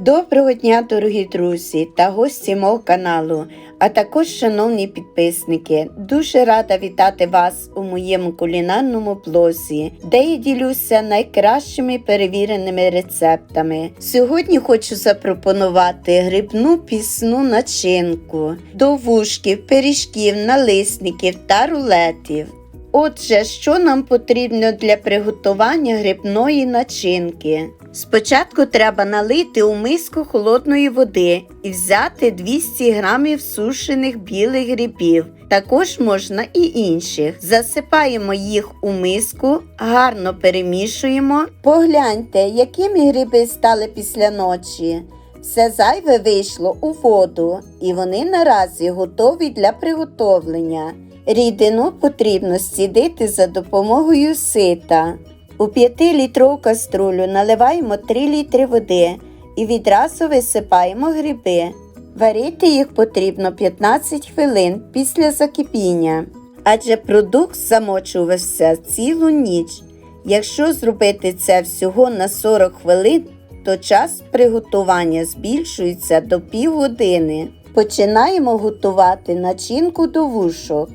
Доброго дня, дорогі друзі та гості мого каналу, а також шановні підписники. Дуже рада вітати вас у моєму кулінарному блозі, де я ділюся найкращими перевіреними рецептами. Сьогодні хочу запропонувати грибну пісну начинку до вушків, пиріжків, налисників та рулетів. Отже, що нам потрібно для приготування грибної начинки? Спочатку треба налити у миску холодної води і взяти 200 грамів сушених білих грибів. Також можна і інших. Засипаємо їх у миску, гарно перемішуємо. Погляньте, якими гриби стали після ночі. Все зайве вийшло у воду, і вони наразі готові для приготовлення. Рідину потрібно стідити за допомогою сита. У 5-літрову каструлю наливаємо 3 літри води і відразу висипаємо гриби. Варити їх потрібно 15 хвилин після закипіння, адже продукт замочувався цілу ніч. Якщо зробити це всього на 40 хвилин, то час приготування збільшується до півгодини. Починаємо готувати начинку до вушок.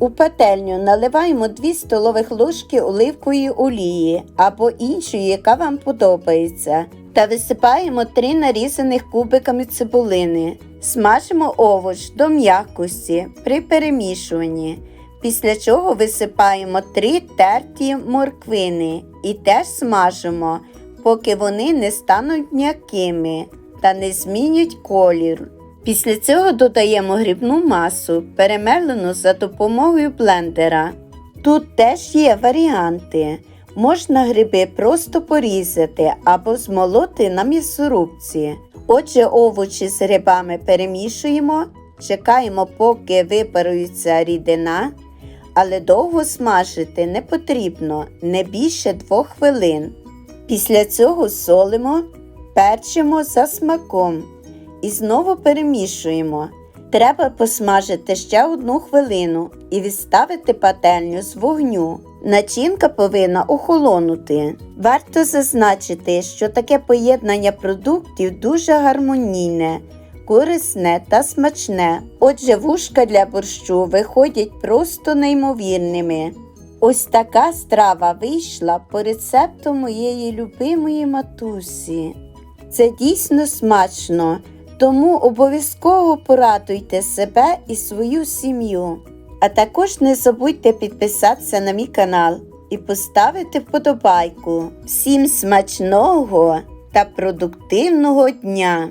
У пательню наливаємо 2 столових ложки оливкової олії або іншої, яка вам подобається, та висипаємо 3 нарізаних кубиками цибулини. Смажимо овоч до м'якості при перемішуванні. Після чого висипаємо 3 терті морквини і теж смажимо, поки вони не стануть м'якими та не змінять колір. Після цього додаємо грибну масу, перемелену за допомогою блендера. Тут теж є варіанти. Можна гриби просто порізати або змолоти на м'ясорубці. Отже, овочі з грибами перемішуємо, чекаємо, поки випарується рідина, але довго смажити не потрібно, не більше 2 хвилин. Після цього солимо, перчимо за смаком і знову перемішуємо. Треба посмажити ще одну хвилину і відставити пательню з вогню. Начинка повинна охолонути. Варто зазначити, що таке поєднання продуктів дуже гармонійне, корисне та смачне. Отже, вушка для борщу виходять просто неймовірними. Ось така страва вийшла по рецепту моєї любимої матусі. Це дійсно смачно, тому обов'язково порадуйте себе і свою сім'ю. А також не забудьте підписатися на мій канал і поставити вподобайку. Всім смачного та продуктивного дня!